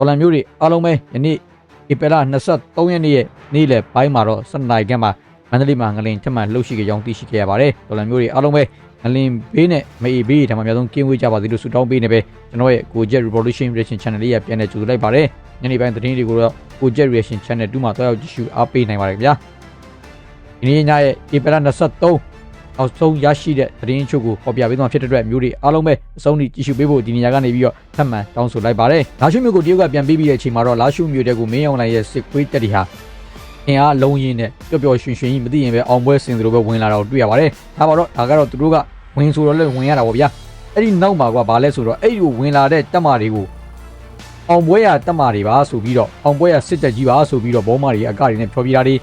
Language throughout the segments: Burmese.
တော်လန်မျိုးတွေအားလုံးပဲယနေ့ဧပြီလ23ရက်နေ့ရဲ့နေ့လယ်ပိုင်းမှာတော့7နိုင်ခန့်မှာမန္တလေးမှာငလင်ထပ်မံလှုပ်ရှိကြကြောင်းသိရှိခဲ့ရပါတယ်တော်လန်မျိုးတွေအားလုံးပဲငလင်ဘေးနဲ့မအေးဘေးထံမှာအများဆုံးကင်းဝေးကြပါစေလို့ဆုတောင်းပေးနေပဲကျွန်တော်ရဲ့ကိုကျက် revolution reaction channel လေးရပြန်လည်ကြိုဆိုလိုက်ပါတယ်ညနေပိုင်းသတင်းတွေကိုတော့ကိုကျက် reaction channel 2မှာတွားရောက်ကြည့်ရှုအားပေးနိုင်ပါတယ်ခင်ဗျာဒီနေ့ညရဲ့ဧပြီလ23 နောက်ဆုံးရရှိတဲ့သတင်းချုပ်ကိုပေါ်ပြပေးသွားဖြစ်တဲ့အတွက်မျိုးတွေအားလုံးပဲအဆုံးထိကြည့်ရှုပေးဖို့ဒီနေရာကနေပြီးတော့ထပ်မံတောင်းဆိုလိုက်ပါတယ်။လာရှုမျိုးကိုတရုတ်ကပြန်ပြီးပြီးတဲ့အချိန်မှာတော့လာရှုမျိုးတဲ့ကိုမင်းအောင်လိုင်ရဲ့စစ်ခွေးတက်တီဟာအင်အားလုံးရင်းနဲ့ပျော့ပျော့ရွှင်ရွှင်ကြီးမသိရင်ပဲအောင်ပွဲစင်သလိုပဲဝင်လာတော့တွေ့ရပါတယ်။ဒါပါတော့ဒါကတော့သူတို့ကဝင်ဆိုတော့လည်းဝင်ရတာပေါ့ဗျာ။အဲ့ဒီနောက်မှာကဘာလဲဆိုတော့အဲ့ဒီကိုဝင်လာတဲ့တက်မာတွေကိုအောင်ပွဲရတက်မာတွေပါဆိုပြီးတော့အောင်ပွဲရစစ်တက်ကြီးပါဆိုပြီးတော့ဘောမာတွေအကတွေနဲ့ဖြောပြတာတွေ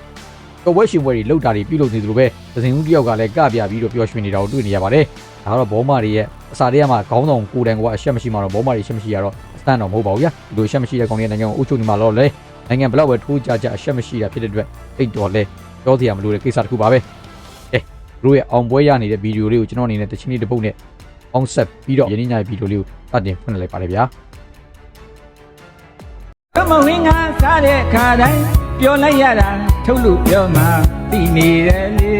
တော့ဝဲရှင်ပွဲတွေလောက်တာတွေပြုလုပ်နေသလိုပဲသစင်ဦးတယောက်ကလည်းကပြပြီးတော့ပျော်ရွှင်နေတာကိုတွေ့နေရပါတယ်။ဒါကတော့ဘောမာတွေရဲ့အစာတွေကမှခေါင်းဆောင်ကိုယ်တိုင်ကအရှက်မရှိမှတော့ဘောမာတွေရှက်မရှိရတော့အတန်တော့မဟုတ်ပါဘူးဗျာ။ဒီလိုရှက်မရှိတဲ့ကောင်တွေနိုင်ငံကိုအုပ်ချုပ်နေမှာတော့လေနိုင်ငံဘလောက်ပဲထိုးကြကြအရှက်မရှိတာဖြစ်တဲ့အတွက်အိတ်တော်လဲပြောစရာမလိုတဲ့ကိစ္စတစ်ခုပါပဲ။အဲတို့ရဲ့အောင်ပွဲရနေတဲ့ဗီဒီယိုလေးကိုကျွန်တော်အနေနဲ့တချင်းလေးတစ်ပုတ်နဲ့အောင်ဆက်ပြီးတော့ယနေ့ညရဲ့ဗီဒီယိုလေးကိုစတင်ဖွင့်လိုက်ပါတယ်ဗျာကမဝင်းကစားတဲ့ခါတိုင်း ပြောလိုက်ရတာထုတ်လို့ပြောမှသိနေတယ်လေ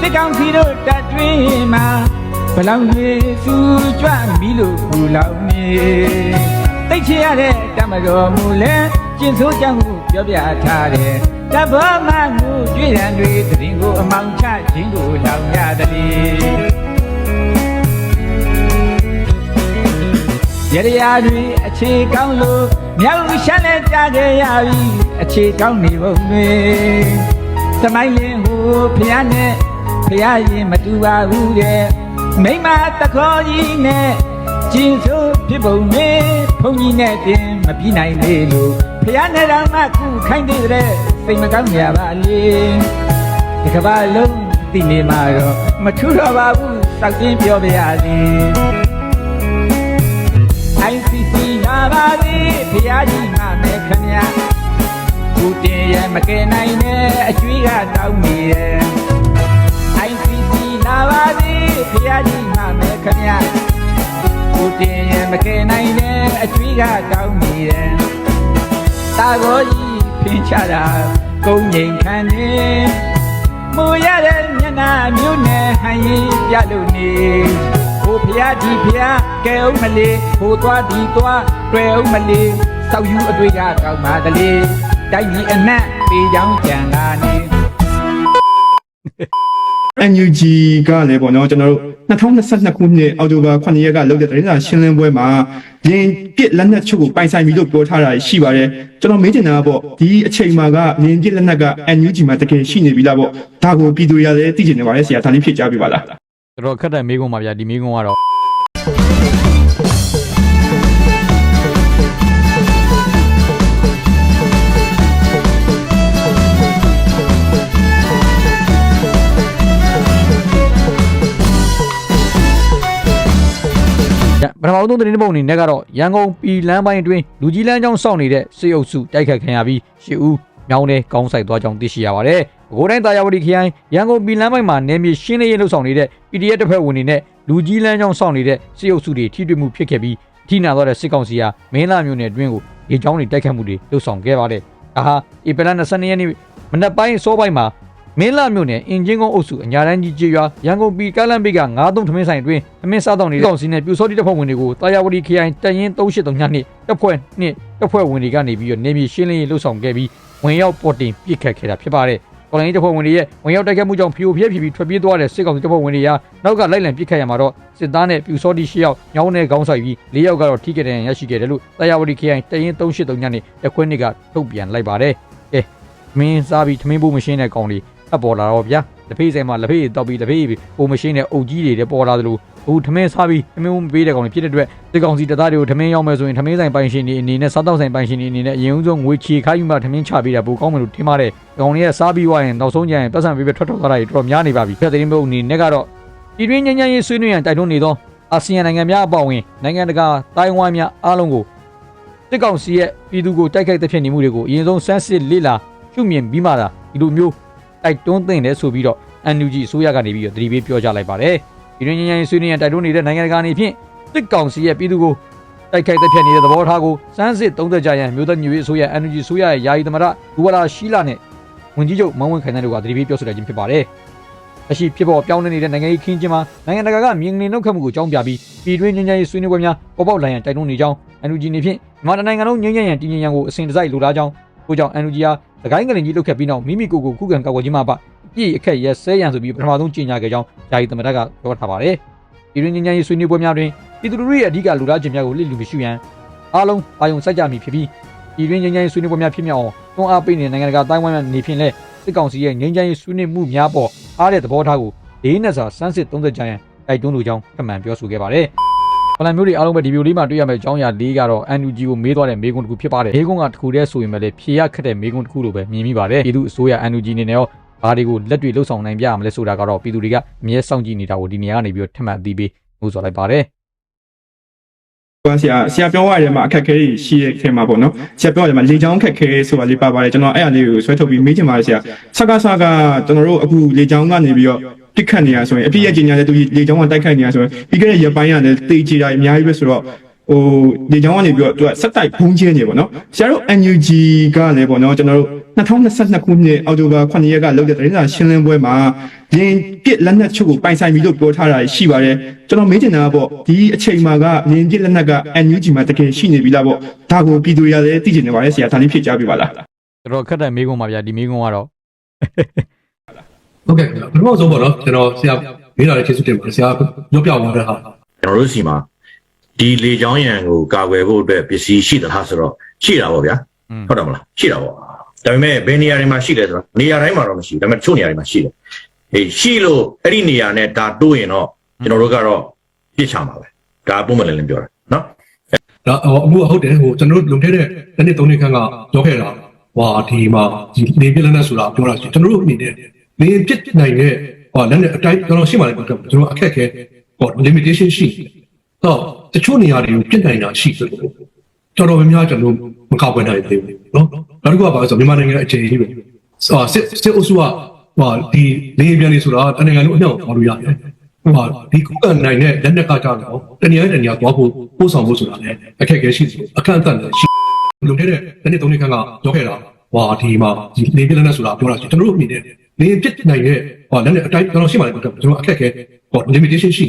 စစ်ကောင်စီတို့တက်တွင်းမှာဘလောင်တွေစူကြွမီလို့ဘူလောင်နေတိတ်ချရတဲ့တမတော်မူလဲကျင်ဆိုးကြောင့်ကိုပြောပြထားတယ်တဘောမငူကြွေရန်တွေတရင်ကိုအမောင်ချခြင်းကိုလောင်ရတယ် ရရရာတွေအခြေကောင်းလို့မြောက်ရှမ်းနဲ့ကြားခဲ့ရပြီအခြေကောင်းနေပုံတွေသမိုင်းလင်းဟိုဖះနဲ့ဖះရင်မတူပါဘူးတဲ့မိမတခေါ်ကြီးနဲ့ကျင်းဆိုဖြစ်ပုံနဲ့ဘုန်းကြီးနဲ့တင်မပြီးနိုင်လေလို့ဖះနဲ့တော့မှခုခိုင်းတဲ့တဲ့စိတ်မကောင်းကြပါလေဒီကဘာလုံးသိနေမှာတော့မထူတော့ပါဘူးစောက်တင်းပြောပြရစီ ICC လာ ပါသည်ဖျားကြီးမှမယ်ခမညာကိုတင်ရဲ့မကယ်နိုင်နဲ့အကျွေးကတောင်းနေရဲ့ ICC လာပါသည်ဖျားကြီးမှမယ်ခမညာကိုတင်ရဲ့မကယ်နိုင်နဲ့အကျွေးကတောင်းနေရဲ့တာကိုကြီးဖင်ချတာကုန်းငိမ်ခံနေမူရတဲ့မျက်နှာမျိုးနဲ့ဟန်ရင်ပြလို့နေဟိုဖျားဒီဖျားကဲအောင်မလေးဟိုသွားဒီသွား တွေ့အောင်မလေးစောက်ယူအတွေ့ကကောင်းပါတလေတိုက်ကြီးအနက်ပေးချောင်းကြံလာနေ NUG ကလည်းပေါ့နော်ကျွန်တော်တို့2022ခုနှစ်အောက်တိုဘာ9ရက်ကလုပ်တဲ့သတင်းစာရှင်းလင်းပွဲမှာရင်ပြစ်လက်နက်ချုပ်ကိုပိုင်ဆိုင်ပြီလို့ပြောထားတာရှိပါတယ်ကျွန်တော်မေးချင်တာကပေါ့ဒီအချိန်မှာကမြင်ပြစ်လက်နက်က NUG မှာတကယ်ရှိနေပြီလားပေါ့ဒါကိုပြည်သူတွေကလည်းသိချင်နေပါတယ်ဆရာဒါလေးဖြည့်ကြပြပါလားတော်တော်ခက်တဲ့မိကုံးပါဗျာဒီမိကုံးကတော့ ပထမဆုံးသတင်းတစ်ပုဒ်အနေနဲ့ကတော့ရန်ကုန်ပြည်လမ်းပိုင်းအတွင်းလူကြီးလမ်းကြောင်းစောင့်နေတဲ့စေအုပ်စုတိုက်ခတ်ခံရပြီးရှစ်ဦးမြောင်းတဲ့ကောင်းဆိုင်သွားကြောင်းသိရှိရပါတယ်။ပဲခူးတိုင်းတာယာဝတီခရိုင်ရန်ကုန်ပြည်လမ်းပိုင်းမှာနေမြေရှင်းလင်းရေးလှုပ်ဆောင်နေတဲ့ PDF တပ်ဖွဲ့ဝင်တွေနဲ့လူကြီးလမ်းကြောင်းစောင့်နေတဲ့စေအုပ်စုတွေထိတွေ့မှုဖြစ်ခဲ့ပြီးထိနာသွားတဲ့စစ်ကောင်စီဟာမင်းလာမျိုးနယ်အတွင်းကိုရေချောင်းတွေတိုက်ခတ်မှုတွေလှုပ်ဆောင်ခဲ့ပါတယ်။ဒါဟာဧပြီလ22ရက်နေ့မနက်ပိုင်းစောပိုင်းမှာ မင်းလာမြို့နယ်အင်ဂျင်ကုန်းအုပ်စုအညာတန်းကြီးကျေးရွာရန်ကုန်ပြည်ကလန်ဘေးက93ထမင်းဆိုင်အတွင်းထမင်းစားတော့နေတဲ့ကောင်စီနဲ့ပြူစောတိတပ်ဖွဲ့ဝင်တွေကိုတာယာဝတီခရိုင်တရင်383ညနှစ်တပ်ဖွဲ့နှစ်တပ်ဖွဲ့ဝင်တွေကနေပြီးတော့နေမြေရှင်းလင်းရေးလှုပ်ဆောင်ခဲ့ပြီးဝင်ရောက်ပေါ်တင်ပြစ်ခတ်ခဲ့တာဖြစ်ပါတယ်။ကောင်လိုင်းတပ်ဖွဲ့ဝင်တွေရဲ့ဝင်ရောက်တိုက်ခတ်မှုကြောင့်ဖီယိုဖျက်ဖြစ်ပြီးထွက်ပြေးသွားတဲ့စစ်ကောင်စီတပ်ဖွဲ့ဝင်တွေဟာနောက်ကလိုက်လံပြစ်ခတ်ရမှာတော့စစ်သားနဲ့ပြူစောတိ၈ယောက်ညောင်းတဲ့ခေါင်းဆိုင်ပြီး၄ယောက်ကတော့ထိခဲ့တဲ့ရရှိခဲ့တယ်လို့တာယာဝတီခရိုင်တရင်383ညနှစ်တပ်ခွဲနှစ်ကထုတ်ပြန်လိုက်ပါတယ်။ကဲမင်းစားပြီးထမင်းဖို့မရှင်းတဲ့ကောင်တွေ အပေါ်လာတော့ဗျာလက်ဖေးဆိုင်မှာလက်ဖေးတောက်ပြီးလက်ဖေးပုံမရှင်းတဲ့အုပ်ကြီးတွေလည်းပေါ်လာသလိုအခုထမင်းစားပြီးထမင်းမပေးတဲ့ကောင်တွေဖြစ်တဲ့အတွက်ဒီကောင်စီတပ်သားတွေကိုထမင်းရောက်မယ်ဆိုရင်ထမင်းဆိုင်ပိုင်ရှင်တွေအနေနဲ့စားတောက်ဆိုင်ပိုင်ရှင်တွေအနေနဲ့အရင်ဦးဆုံးငွေချေခိုင်းပြီးမှထမင်းချပေးတာပိုကောင်းမယ်လို့ထင်ပါတယ်ဒီကောင်တွေကစားပြီးွားရင်နောက်ဆုံးကျရင်ပတ်စံပေးပဲထွက်ထွက်သွားတာတွေတော်တော်များနေပါပြီဖြတ်သတင်းဘုတ်အနေနဲ့ကတော့ပြည်တွင်းငញ្ញရေးဆွေးနွေးရန်တိုက်တွန်းနေသောအာဆီယံနိုင်ငံများအပေါအဝင်နိုင်ငံတကာတိုင်းဝိုင်းများအားလုံးကိုစစ်ကောင်စီရဲ့ပြည်သူကိုတိုက်ခိုက်တဲ့ဖြစ်နေမှုတွေကိုအရင်ဆုံးစမ်းစစ်လေ့လာရှုမြင်ပြီးမှသာဒီလိုမျိုး တိုက်တွန်းသင့်တယ်ဆိုပြီးတော့ NUG အစိုးရကနေပြီးတော့သတိပေးပြောကြားလိုက်ပါတယ်။ဒီရင်းညဉ့်ညဉ့်ဆွေးနွေးရန်တိုက်တွန်းနေတဲ့နိုင်ငံတကာအနေဖြင့်စစ်ကောင်စီရဲ့ပြည်သူကိုတိုက်ခိုက်တဲ့ဖြစ်နေတဲ့သဘောထားကိုစမ်းစစ်သုံးသက်ကြရန်မြို့သက်ညွေအစိုးရ energy ဆိုရရဲ့ယာယီသမရဒူဝလာရှိလာနဲ့ဝန်ကြီးချုပ်မန်းဝင်းခိုင်တဲ့တို့ကသတိပေးပြောဆိုလိုက်ခြင်းဖြစ်ပါတယ်။အရှိဖြစ်ပေါ်ပြောင်းလဲနေတဲ့နိုင်ငံရေးခင်းကျင်းမှာနိုင်ငံတကာကမြင်ငင်နှုတ်ခတ်မှုကိုကြောင်းပြပြီးပြည်တွင်းငြိမ်းချမ်းရေးဆွေးနွေးပွဲများပေါ်ပေါက်လာရန်တိုက်တွန်းနေကြောင်း energy နေဖြင့်မြန်မာနိုင်ငံလုံးငြိမ်းချမ်းရန်တည်ငြိမ်ရန်ကိုအစဉ်တစိုက်လိုလားကြောင်းကိုကြောင့် energy အား သခိုင်းကလင်ကြီးလုတ်ခတ်ပြီးနောက်မိမိကိုယ်ကိုခုခံကာကွယ်ခြင်းမှာပပြည်အခက်ရဲဆဲရန်ဆိုပြီးပထမဆုံးကြေညာခဲ့ကြောင်းယာယီသမရကပြောထားပါတယ်။ပြည်တွင်းငြိမ်းချမ်းရေးဆွေးနွေးပွဲများတွင်ပြည်သူလူထုရဲ့အဓိကလူလားခြင်းများကိုလစ်လျူမရှိရန်အားလုံးအာယုံစိုက်ကြမည်ဖြစ်ပြီးပြည်တွင်းငြိမ်းချမ်းရေးဆွေးနွေးပွဲများဖြစ်မြောက်အောင်တွန်းအားပေးနေတဲ့နိုင်ငံတကာတိုင်းဝိုင်းများနေဖြင့်လည်းစစ်ကောင်စီရဲ့ငြိမ်းချမ်းရေးဆွေးနွေးမှုများပေါ်အားတဲ့သဘောထားကိုလေးနက်စွာစမ်းစစ်သုံးသပ်ကြရန်တိုက်တွန်းလိုကြောင်းခန့်မှန်ပြောဆိုခဲ့ပါတယ်။ ပလန်မျိုးတွေအားလုံးပဲဒီဗီဒီယိုလေးမှာတွေ့ရမယ့်အကြောင်းအရာလေးကတော့ NUG ကိုမေးသွားတဲ့မေးခွန်းတစ်ခုဖြစ်ပါတယ်။မေးခွန်းကတစ်ခုတည်းဆိုရင်လည်းဖြေရခက်တဲ့မေးခွန်းတစ်ခုလိုပဲမြင်မိပါတယ်။ပြည်သူအစိုးရ NUG အနေနဲ့ရောဘာတွေကိုလက်တွေ့လှုပ်ဆောင်နိုင်ပြရမလဲဆိုတာကတော့ပြည်သူတွေကအမြဲစောင့်ကြည့်နေတာကိုဒီနေရာကနေပြီးတော့ထပ်မံအသိပေးလို့ဆိုလိုက်ပါတယ်။ ဟိုဆရာဆရာပြောရတဲ့မှာအခက်အခဲတွေရှိတဲ့ထဲမှာပေါ့နော်ဆရာပြောရတယ်မှာလေချောင်းအခက်အခဲဆိုတာလေးပါပါတယ်ကျွန်တော်အဲ့အရာလေးကိုဆွဲထုတ်ပြီးမေးချင်ပါတယ်ဆရာစကားစကားကျွန်တော်တို့အခုလေချောင်းကနေပြီးတော့တိခတ်နေရဆိုရင်အပြည့်ရဲ့ကြီးညာတဲ့သူလေချောင်းကတိုက်ခိုက်နေရဆိုရင်ပြီးခဲ့တဲ့ရက်ပိုင်းကလည်းတေးကြတာအများကြီးပဲဆိုတော့ဟိုလေချောင်းကနေပြီးတော့သူကစက်တိုက်ဘုံကျင်းနေပေါ့နော်ဆရာတို့ NUG ကလည်းပေါ့နော်ကျွန်တော်တို့ 2022ခုနှစ်အောက်တိုဘာ9ရက်ကလုပ်တဲ့သတင်းစာရှင်းလင်းပွဲမှာရင်ပြစ်လက်နက်ချုပ်ကိုပိုင်ဆိုင်ပြီလို့ပြောထားတာရှိပါတယ်ကျွန်တော်မေးချင်တာကပေါ့ဒီအချိန်မှာကမြင်ပြစ်လက်နက်က NUG မှာတကယ်ရှိနေပြီလားပေါ့ဒါကိုပြည်သူတွေကလည်းသိချင်နေပါတယ်ဆရာဒါလေးဖြည့်ကြပြပါလားတော်တော်ခက်တဲ့မေးခွန်းပါဗျာဒီမေးခွန်းကတော့ဟုတ်ကဲ့ခင်ဗျာပထမဆုံးပေါ့နော်ကျွန်တော်ဆရာမေးလာတဲ့ကျေးဇူးတင်ပါတယ်ဆရာပြောပြပါတဲ့ဟာကျွန်တော်တို့စီမှာဒီလေချောင်းရံကိုကာကွယ်ဖို့အတွက်ပစ္စည်းရှိသလားဆိုတော့ရှိတာပေါ့ဗျာอืมဟုတ်တယ်မလားရှိတာပေါ့ ဒါပေမဲ့ဘယ်နေရာတွေမှာရှိလဲဆိုတော့နေရာတိုင်းမှာတော့မရှိဘူးဒါပေမဲ့တချို့နေရာတွေမှာရှိတယ်ဟေးရှိလို့အဲ့ဒီနေရာနဲ့ဒါတိုးရင်တော့ကျွန်တော်တို့ကတော့ပြစ်ချမှာပဲဒါပုံမှန်လည်းလည်းပြောတာနော်ဒါဟိုအမှုဟုတ်တယ်ဟိုကျွန်တော်တို့လုံထဲတဲ့တစ်နှစ်သုံးနှစ်ခန့်ကပြောခဲ့တာဟွာဒီမှာဒီနေပြလက်နဲ့ဆိုတာပြောတာရှိကျွန်တော်တို့အနေနဲ့နေပြစ်နိုင်တဲ့ဟောလက်နဲ့အတိုင်းကျွန်တော်ရှင်းပါလိမ့်မယ်ကျွန်တော်အခက်အခဲဟော limitation ရှိတော့တချို့နေရာတွေကိုပြစ်နိုင်တာရှိတယ်ကျွန်တော်များများကျွန်တော်မကောက်ွယ်နိုင်သေးဘူး နော်နောက်တစ်ခုကပါဆိုမြန်မာနိုင်ငံရဲ့အခြေအနေပဲဆိုစစ်စစ်အုပ်စုကဟောဒီနေပြန်နေဆိုတာတနိုင်ငံလုံးအနှောက်ပေါ်လို့ရတယ်ဟောဒီကုကနိုင်တဲ့လက်နက်ကကြတော့တနည်းတနည်းသွားဖို့ပို့ဆောင်ဖို့ဆိုတာလည်းအခက်အခဲရှိတယ်အခက်အခဲလည်းရှိလုံတဲ့တဲ့နှစ်သုံးနှစ်ခန့်ကပြောခဲ့တာဟွာဒီမှာဒီနေပြလက်နဲ့ဆိုတာပြောတာရှိကျွန်တော်တို့အနေနဲ့နေပြစ်နိုင်တဲ့ဟောလက်နဲ့အတိုင်းကျွန်တော်ရှင်းပါလိမ့်မယ်ကျွန်တော်အခက်အခဲဟော limitation ရှိ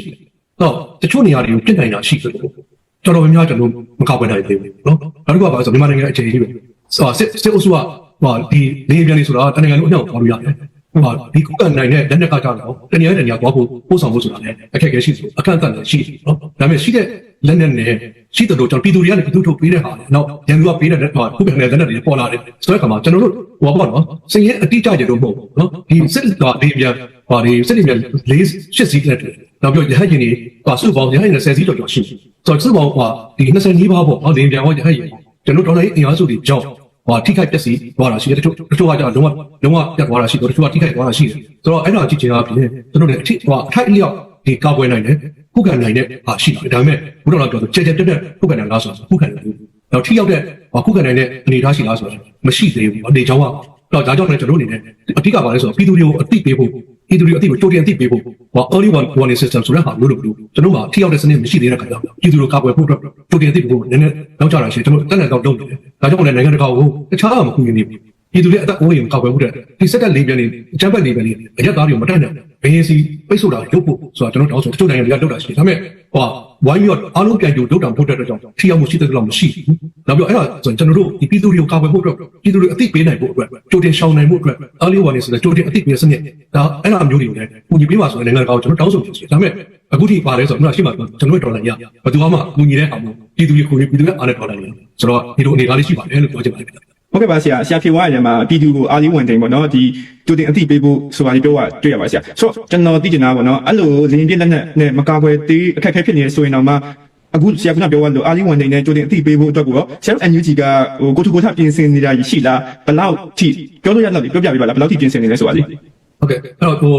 တော့တချို့နေရာတွေကိုပြစ်နိုင်တာရှိတယ်ကျွန်တော်များကျွန်တော်မကောက်ွယ်နိုင်သေးဘူးနော်နောက်တစ်ခုကပါဆိုမြန်မာနိုင်ငံအခြေအနေပဲ စစ်စစ်အုပ်စုကဟောဒီနေပြန်နေဆိုတာတနိုင်ငံလုံးအနှောက်ပေါ်လို့ရတယ်ဟောဒီကုကနိုင်တဲ့လက်နက်ကကြတော့တနည်းတနည်းသွားဖို့ပို့ဆောင်ဖို့ဆိုတာလည်းအခက်အခဲရှိတယ်အခက်အခဲလည်းရှိတယ်နော်ဒါပေမဲ့ရှိတဲ့လက်နက်နဲ့ရှိတဲ့တော့ကျွန်တော်ပြည်သူတွေကလည်းပြည်သူထုတ်ပေးတဲ့ဟာနော်ရန်သူကပေးတဲ့ဟောခုကလည်းလက်နက်တွေပေါ်လာတယ်ဆိုတဲ့အခါမှာကျွန်တော်တို့ဟောပေါ့နော်စင်ရဲ့အတိအကျကြတော့မဟုတ်ဘူးနော်ဒီစစ်တော်ဒီပြန်ဟောဒီစစ်တွေပြန်လေးရှစ်စီးလက်တွေနောက်ပြီးရဟတ်ရင်တွေပါစုပေါင်းရဟတ်ရင်10စီးတော်ကျော်ရှိတယ်ဆိုတော့စုပေါင်းဟောဒီ20နီးပါးပေါ့ဟောဒီပြန်ဟောရဟတ်ရင်ကျွန်တော်တို့တော်လေးအင်အားစုတွေကြောင့် ဟောထိခိုက်ပျက်စီးသွားတာရှိတယ်တချို့တချို့ကကြတော့လုံးဝလုံးဝပြတ်သွားတာရှိတယ်တချို့ကထိခိုက်သွားတာရှိတယ်ဆိုတော့အဲ့ဒါကြည့်ချင်တာဖြစ်ကျွန်တော်တို့လည်းအထိဟောအထိုက်အလျောက်ဒီကောက်ပွဲနိုင်တယ်ခုခံနိုင်တဲ့ဟာရှိတယ်ဒါပေမဲ့ဘုရားတော်ပြောဆိုကြဲကြဲတက်တက်ခုခံနိုင်လားဆိုတော့ခုခံနိုင်ဘူးတော့ထိရောက်တဲ့ဟောခုခံနိုင်တဲ့အနေအထားရှိလားဆိုတော့မရှိသေးဘူးအနေချောင်းကတော့ဒါကြောင့်လည်းကျွန်တော်တို့အနေနဲ့အဓိကပါလဲဆိုတော့ပြည်သူတွေကိုအသိပေးဖို့ ပြည်သူတွေအသိကိုကြိုတင်အသိပေးဖို့ဟော early one warning system ဆိုတဲ့ဟာမျိုးလို့လို့ကျွန်တော်ကထိရောက်တဲ့စနစ်မရှိသေးတဲ့ခါကျတော့ပြည်သူတွေကာကွယ်ဖို့အတွက်ကြိုတင်အသိပေးဖို့နည်းနည်းနောက်ကျတာရှိကျွန်တော်တက်လက်တော့လုပ်နေတယ်ဒါကြောင့်လည်းနိုင်ငံတကာကိုတခြားအမကူညီနေဘူး ပြည်သူတွေအသက်အိုးအိမ်ကာကွယ်ဖို့တဲ့ဒီစက်တက်လေးပြန်နေအကြမ်းဖက်လေးပြန်နေအရက်သားတွေကိုမတတ်နိုင်ဘင်းစီပိတ်ဆို့တာရုပ်ဖို့ဆိုတာကျွန်တော်တောင်းဆိုတချို့နိုင်ငံတွေကလုပ်တာရှိတယ်ဒါပေမဲ့ဟောဝိုင်းရောအားလုံးပြန်ကြိုလုပ်တာဖို့တဲ့အတွက်ကြောင့်ထိရောက်မှုရှိတဲ့လောက်မရှိဘူးနောက်ပြီးအဲ့ဒါဆိုကျွန်တော်တို့ဒီပြည်သူတွေကိုကာကွယ်ဖို့အတွက်ပြည်သူတွေအသိပေးနိုင်ဖို့အတွက်ကြိုတင်ရှောင်နိုင်ဖို့အတွက် early warning ဆိုတဲ့ကြိုတင်အသိပေးစနစ်ဒါအဲ့လိုမျိုးတွေကိုလည်းပူညီပေးပါဆိုတဲ့နိုင်ငံကောင်ကျွန်တော်တောင်းဆိုနေတယ်ဒါပေမဲ့အခုထိပါတယ်ဆိုတော့ခုနရှိမှကျွန်တော်တို့ဒေါ်လာရဘယ်သူမှပူညီတဲ့အောင်ပြည်သူတွေကိုပြည်သူတွေအားနဲ့ဒေါ်လာရဆိုတော့ဒီလိုအနေအထားလေးရှိပါတယ်လို့ပြောချင်ပါတယ် ဟုတ်ကဲ့ပါဆရာဆရာဖြေသွားရတယ်မှာပြည်သူကိုအာလီဝန်တင်ပေါ့နော်ဒီတူတင်အသိပေးဖို့ဆိုတာလေးပြောတာတွေ့ရပါဆရာဆိုတော့ကျွန်တော်သိချင်တာပေါ့နော်အဲ့လိုလင်းပြလက်နဲ့နဲ့မကာကွယ်သေးအခက်အခဲဖြစ်နေဆိုရင်တော့မှအခုဆရာကပြောလို့အာလီဝန်တင်နဲ့တူတင်အသိပေးဖို့အတွက်ကိုရောဆရာတို့ NUG ကဟိုကိုထုကိုထပြင်ဆင်နေတာရှိလားဘယ်လောက်ထိပြောလို့ရတော့ပြောပြပေးပါလားဘယ်လောက်ထိပြင်ဆင်နေလဲဆိုတာလေးဟုတ်ကဲ့အဲ့တော့ဟို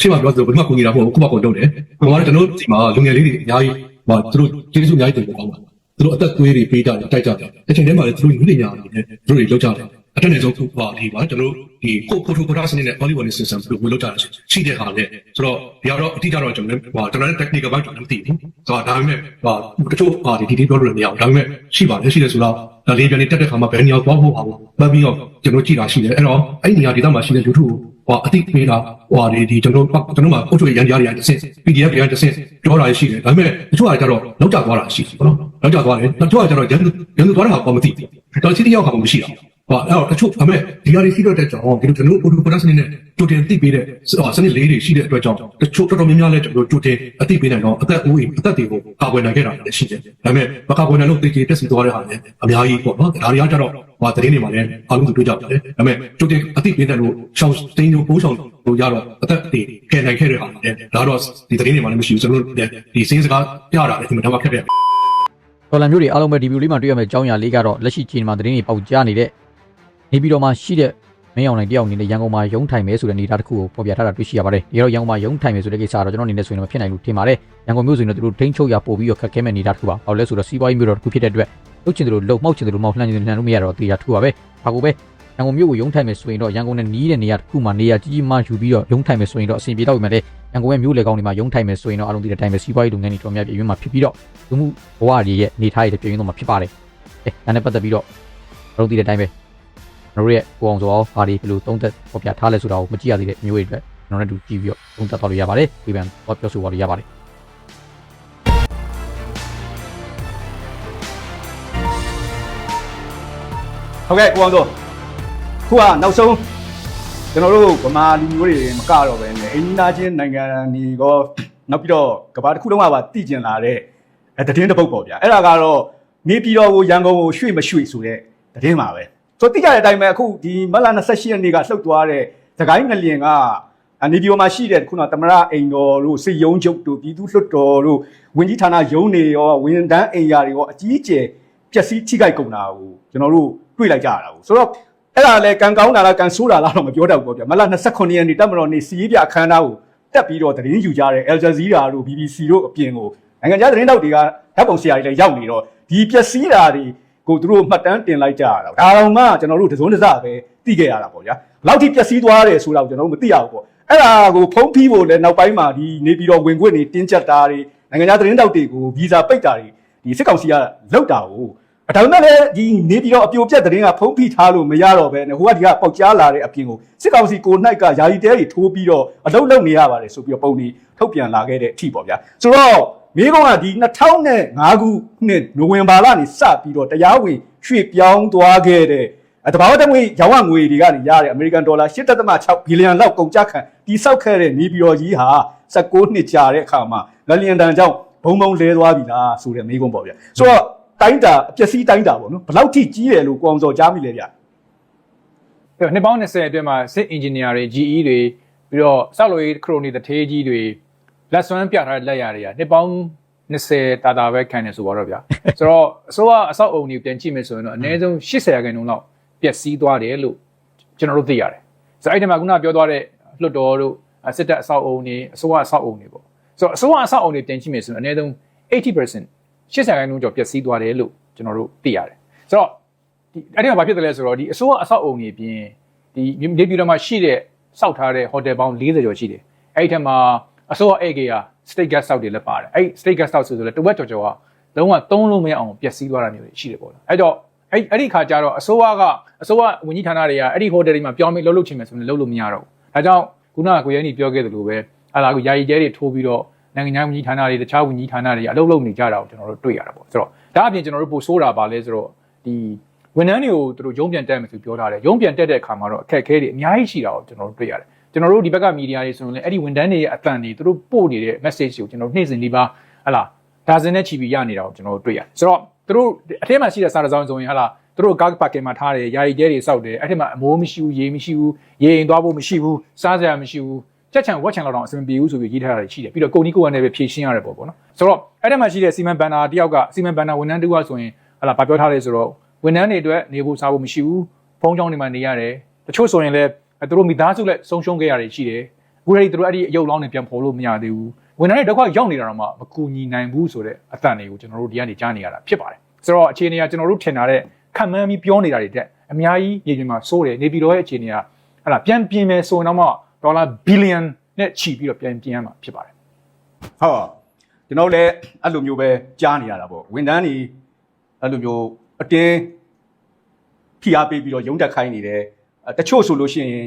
ချိမပြောဆိုဘယ်မှာကိုကြီးတာမဟုတ်ဘူးခုမှကိုတုံးတယ်ဟိုကကျွန်တော်တို့ဒီမှာလူငယ်လေးတွေအများကြီးဟိုသူတို့ကျေးဇူးအများကြီးတင်ဖို့ကောင်းပါ သူတို့အသက်သွေးတွေပေးကြတယ်တိုက်ကြတယ်အချိန်တည်းမှာလည်းသူတို့လူတွေညာနေတယ်သူတို့တွေလောက်ကြတယ်အတက်နေဆုံးဟိုဒီပါကျွန်တော်တို့ဒီကိုဖိုတိုကိုဒါစနစ်နဲ့ polygon system ကိုဝယ်လို့တာရှိတဲ့ဟာလေဆိုတော့ဒီကတော့အတိအကျတော့ကျွန်တော်ဟိုကျွန်တော်လည်း technical ဘက်တော့မသိဘူးဆိုတော့ဒါပေမဲ့ဟိုတချို့ဟာဒီဒီပြောလို့မရအောင်ဒါပေမဲ့ရှိပါတယ်ရှိတယ်ဆိုတော့ဒါလေးပြန်နေတက်တဲ့ခါမှာဘယ်နေရာသွားဖို့ဟာမှတ်ပြီးတော့ကျွန်တော်ကြည့်တာရှိတယ်အဲ့တော့အဲ့ဒီနေရာဒေသမှာရှိတဲ့ YouTube ဟိုအတိပေးတာဟိုဒီဒီကျွန်တော်ကျွန်တော်မှာအုပ်ချုပ်ရန်ကြားတွေတစ်ဆင့် PDF တွေတစ်ဆင့်ပြောတာရှိတယ်ဒါပေမဲ့တချို့ကကြတော့လောက်ကြသွားတာရှိတယ်ပေါ့နော်လောက်ကြသွားတယ်တချို့ကကြတော့ရန်ရန်သွားတာကောမသိဘူးတော့ချီတယောက်ကမှမရှိတော့ ဟောအဲ့တော့တချို့အမေဒီဟာတွေရှိတော့တဲ့ကြောင့်ဒီလိုကျွန်တော်တို့ auto production နဲ့တူတင်သိပေးတဲ့စနစ်လေးတွေရှိတဲ့အတွက်ကြောင့်တချို့တော်တော်များများလဲကျွန်တော်တို့တူတင်အသိပေးနိုင်တော့အသက်အိုးအိမ်အသက်တွေကိုကာကွယ်နိုင်ခဲ့တာလည်းရှိတယ်ဒါပေမဲ့မကာကွယ်နိုင်လို့သိကြတက်စီသွားတဲ့ဟာလည်းအများကြီးပေါ့နော်ဒါတွေကကြတော့ဟိုသတင်းတွေမှာလည်းအားလုံးသူတွေ့ကြတယ်ဒါပေမဲ့တူတင်အသိပေးတဲ့လို့ရှောင်းတင်းတို့ပိုးဆောင်လို့ရတော့အသက်တွေကယ်နိုင်ခဲ့တဲ့ဟာလည်းဒါတော့ဒီသတင်းတွေမှာလည်းမရှိဘူးကျွန်တော်တို့ဒီစင်းစကားပြတာလည်းဒီမှာတော့ခက်တယ်ဒေါ်လာမျိုးတွေအားလုံးပဲဒီဗီဒီယိုလေးမှာတွေ့ရမယ့်အကြောင်းအရာလေးကတော့လက်ရှိချိန်မှာသတင်းတွေပေါက်ကြားနေတဲ့ နေပြည်တော်မှာရှိတဲ့မင်းအောင်နိုင်တယောက်အနေနဲ့ရန်ကုန်မှာရုံးထိုင်မယ်ဆိုတဲ့အနေအထားတစ်ခုကိုဖော်ပြထားတာတွေ့ရှိရပါတယ်။ဒီတော့ရန်ကုန်မှာရုံးထိုင်မယ်ဆိုတဲ့ကိစ္စကတော့ကျွန်တော်အနေနဲ့ဆိုရင်မဖြစ်နိုင်လို့ထင်ပါတယ်။ရန်ကုန်မြို့ဆိုရင်တော့သူတို့ထိန်းချုပ်ရပို့ပြီးတော့ခက်ခဲမဲ့အနေအထားတစ်ခုပါ။ဘာလို့လဲဆိုတော့စီးပွားရေးမြို့တော်တစ်ခုဖြစ်တဲ့အတွက်လုပ်ချင်တယ်လို့လုပ်မောက်ချင်တယ်လို့မောက်လှမ်းချင်တယ်လှမ်းလို့မရတော့တရားထူပါပဲ။ဘာကိုပဲရန်ကုန်မြို့ကိုရုံးထိုင်မယ်ဆိုရင်တော့ရန်ကုန်နဲ့နီးတဲ့နေရာတစ်ခုမှာနေရာကြီးကြီးမားယူပြီးတော့ရုံးထိုင်မယ်ဆိုရင်တော့အဆင်ပြေတော့ပြီမဲ့လေရန်ကုန်ရဲ့မြို့လေကောင်းတွေမှာရုံးထိုင်မယ်ဆိုရင်တော့အလုံးသိတဲ့အတိုင်းပဲစီးပွားရေးလုပ်ငန်းတွေတော်များပြည့်ရွံ့မှာဖြစ်ပြီးတော့လူမှုဘဝတွေရဲ့အနေအထားတွေပြည့်ရွံ့တော့မှာဖြစ်ပါတယ်။အဲဒါနဲ့ပတ်သက်ပြီးတော့အလုံးသိတဲ့အတိုင်းပဲ ကျွန်တော်တို့ရဲ့ကိုအောင်စောဘာတွေဘယ်လိုသုံးသက်ပေါ်ပြထားလဲဆိုတာကိုမကြည့်ရသေးတဲ့မျိုးတွေအတွက်ကျွန်တော်တို့ကြည့်ပြီးတော့သုံးသက်သွားလို့ရပါတယ်။ဒီပြန်တော့ပြောဆိုသွားလို့ရပါတယ်ဟုတ်ကဲ့ကိုအောင်စောခုကနောက်ဆုံးကျွန်တော်တို့ဗမာလူမျိုးတွေမကတော့ပဲねအိန္ဒိယချင်းနိုင်ငံညီကောနောက်ပြီးတော့ကဘာတစ်ခုလုံးကပါတည်ကျင်လာတဲ့အဲတည်င်းတစ်ပုတ်ပေါ့ဗျာအဲ့ဒါကတော့နေပြည်တော်ကိုရန်ကုန်ကိုရွှေ့မရွှေ့ဆိုတဲ့တည်င်းပါပဲ ဆိုတော့တိကျတဲ့အတိုင်းပဲအခုဒီမတ်လ28ရက်နေ့ကလှုပ်သွားတဲ့သခိုင်းငလျင်ကနေပြည်တော်မှာရှိတဲ့ခုနသမရအိမ်တော်တို့စစ်ယုံချုပ်တို့ပြည်သူ့လွှတ်တော်တို့ဝင်ကြီးဌာနယုံနေရောဝန်တန်းအိမ်ယာတွေရောအကြီးအကျယ်ပျက်စီးထိခိုက်ကုန်တာကိုကျွန်တော်တို့တွေ့လိုက်ကြရတာကိုဆိုတော့အဲ့ဒါလည်းကံကောင်းတာလားကံဆိုးတာလားတော့မပြောတတ်ဘူးပေါ့ဗျာမလ29ရက်နေ့တပ်မတော်နေ့စီးပြအခမ်းအနားကိုတက်ပြီးတော့သတင်းယူကြတဲ့ Al Jazeera တို့ BBC တို့အပြင်ကိုနိုင်ငံခြားသတင်းတောက်တွေကဓာတ်ပုံဆရာတွေလည်းရောက်နေတော့ဒီပျက်စီးတာတွေ ကိုသူတို့မှတ်တမ်းတင်လိုက်ကြရတာဒါတော့မှကျွန်တော်တို့တစုံတစပဲသိခဲ့ရတာပေါ့ဗျာဘယ်လောက်ထိပျက်စီးသွားတယ်ဆိုတော့ကျွန်တော်တို့မသိရဘူးပေါ့အဲ့ဒါကိုဖုံးဖိဖို့လည်းနောက်ပိုင်းမှာဒီနေပြည်တော်ဝင်ခွင့်တွေတင်းကျပ်တာတွေနိုင်ငံခြားသတင်းတောက်တွေကိုဗီဇာပိတ်တာတွေဒီစစ်ကောင်စီကလောက်တာကိုအဒါပေမဲ့လည်းဒီနေပြီးတော့အပြိုပြက်သတင်းကဖုံးဖိထားလို့မရတော့ပဲနဲ့ဟိုကဒီကပေါက်ကြားလာတဲ့အပြင်ကိုစစ်ကောင်စီကို၌ကယာယီတဲတွေထိုးပြီးတော့အလုံးလုံးနေရပါတယ်ဆိုပြီးတော့ပုံဒီထုတ်ပြန်လာခဲ့တဲ့အထိပေါ့ဗျာဆိုတော့ မိကုံးကဒီ2005ခုနှစ်နိုဝင်ဘာလနေစပြီးတော့တရားဝင်ရွှေ့ပြောင်းသွားခဲ့တဲ့တဘာဝတငွေရောင်းဝငွေတွေကနေရတဲ့အမေရိကန်ဒေါ်လာ8.6ဘီလီယံလောက်ကုန်ကျခံတိစောက်ခဲ့တဲ့နေပြည်တော်ကြီးဟာ16နှစ်ကြာတဲ့အခါမှာငလျင်တန်ကြောင့်ဘုံဘုံလဲသွားပြီလားဆိုတဲ့မိကုံးပေါ့ဗျာဆိုတော့တိုင်းတာအပျက်စီးတိုင်းတာပေါ့နော်ဘယ်လောက်ထိကြီးတယ်လို့ကိုအောင်စောကြားမိလဲဗျအဲ့တော့နှစ်ပေါင်း20အတွင်းမှာစစ်အင်ဂျင်နီယာတွေ GE တွေပြီးတော့စောက်လို့ရေးခရိုနီတထေးကြီးတွေ လက်စွမ်းပြထားတဲ့လက်ရာတွေကနှစ်ပေါင်း20တာတာပဲခံနေဆိုပါတော့ဗျာဆိုတော့အစိုးရအဆောက်အုံတွေပြန်ကြည့်မယ်ဆိုရင်တော့အနည်းဆုံး80ရာခိုင်နှုန်းလောက်ပျက်စီးသွားတယ်လို့ကျွန်တော်တို့သိရတယ်ဆိုတော့အဲ့ဒီမှာခုနပြောသွားတဲ့လွှတ်တော်တို့စစ်တပ်အဆောက်အုံတွေအစိုးရအဆောက်အုံတွေပေါ့ဆိုတော့အစိုးရအဆောက်အုံတွေပြန်ကြည့်မယ်ဆိုရင်အနည်းဆုံး80% 80ရာခိုင်နှုန်းကျော်ပျက်စီးသွားတယ်လို့ကျွန်တော်တို့သိရတယ်ဆိုတော့ဒီအဲ့ဒီမှာဘာဖြစ်တယ်လဲဆိုတော့ဒီအစိုးရအဆောက်အုံတွေအပြင်ဒီနေပြည်တော်မှာရှိတဲ့စောက်ထားတဲ့ဟိုတယ်ပေါင်း40ကျော်ရှိတယ်အဲ့ဒီထက်မှာ အစိုးရဧကေက state gas စောက်တွေလည်းပါတယ်အဲ့ state gas စောက်ဆိုဆိုလဲတဝက်ကျော်ကျော်ကလုံးဝသုံးလို့မရအောင်ပျက်စီးသွားတာမျိုးတွေရှိတယ်ပေါ့လားအဲ့တော့အဲ့အဲ့ဒီခါကျတော့အစိုးရကအစိုးရဝန်ကြီးဌာနတွေကအဲ့ဒီဟိုတယ်တွေမှာပြောင်းပြီးလှုပ်လှုပ်ချင်မယ်ဆိုရင်လှုပ်လို့မရတော့ဘူးဒါကြောင့်ခုနကကိုရဲနီပြောခဲ့သလိုပဲအဲ့ဒါကယာယီကျဲတွေထိုးပြီးတော့နိုင်ငံခြားဝန်ကြီးဌာနတွေတခြားဝန်ကြီးဌာနတွေအလုပ်လုပ်နေကြတာကိုကျွန်တော်တို့တွေ့ရတာပေါ့ဆိုတော့ဒါအပြင်ကျွန်တော်တို့ပို့ဆိုးတာပါလဲဆိုတော့ဒီဝန်ထမ်းတွေကိုသူတို့ရုံးပြန်တက်မယ်ဆိုပြောထားတယ်ရုံးပြန်တက်တဲ့အခါမှာတော့အခက်အခဲတွေအများကြီးရှိတာကိုကျွန်တော်တို့တွေ့ရတယ် ကျွန်တော်တို့ဒီဘက်ကမီဒီယာတွေဆိုရင်လည်းအဲ့ဒီဝန်ထမ်းတွေရဲ့အတန်တွေသူတို့ပို့နေတဲ့ message ကိုကျွန်တော်နေ့စဉ်လေးပါဟလာဒါဇင်နဲ့ချီပြီးရနေတာကိုကျွန်တော်တို့တွေ့ရတယ်ဆိုတော့သူတို့အထက်မှာရှိတဲ့စာရဆောင်ဆိုရင်ဟလာသူတို့ကားပါကင်မှာထားတယ်ယာယီကျဲတွေစောက်တယ်အဲ့ထက်မှာအမိုးမရှိဘူးရေမရှိဘူးရေရင်သွားဖို့မရှိဘူးစားစရာမရှိဘူးချက်ချံဝက်ချံလောက်တော့အဆင်ပြေဘူးဆိုပြီးရေးထားတာရှိတယ်ပြီးတော့ကုန်ဒီကိုကနေပဲဖြည့်ရှင်းရတယ်ပေါ့ပေါ့နော်ဆိုတော့အဲ့ထက်မှာရှိတဲ့စီမံဘန်နာတယောက်ကစီမံဘန်နာဝန်ထမ်းတူကဆိုရင်ဟလာဗပြောထားလဲဆိုတော့ဝန်ထမ်းတွေအတွက်နေဖို့စားဖို့မရှိဘူးဖုံးချောင်းတွေမှာနေရတယ်တချို့ဆိုရင်လည်း သူတို့မိသားစုလည်းဆုံးရှုံးခဲ့ရတယ်ရှိတယ်အခုလည်းသူတို့အဲ့ဒီအယုတ်လောင်းတွေပြန်ဖော်လို့မရသေးဘူးဝန်ထမ်းတွေဒုက္ခရောက်နေတာတော့မှမကူညီနိုင်ဘူးဆိုတဲ့အတန်တွေကိုကျွန်တော်တို့ဒီကနေကြားနေရတာဖြစ်ပါတယ်ဆိုတော့အခြေအနေကကျွန်တော်တို့ထင်ထားတဲ့ခံမှန်းပြီးပြောနေတာတွေတက်အများကြီးမြေပြင်မှာစိုးတယ်နေပြည်တော်ရဲ့အခြေအနေကဟလာပြန်ပြင်မယ်ဆိုရင်တော့မှဒေါ်လာဘီလီယံနဲ့ချီပြီးတော့ပြန်ပြင်ရမှာဖြစ်ပါတယ်ဟုတ်ကျွန်တော်လည်းအဲ့လိုမျိုးပဲကြားနေရတာပေါ့ဝန်ထမ်းတွေအဲ့လိုမျိုးအတင်းဖိအားပေးပြီးတော့ရုံးတက်ခိုင်းနေတယ်အဲ့ တချို့ဆိုလို့ရှိရင်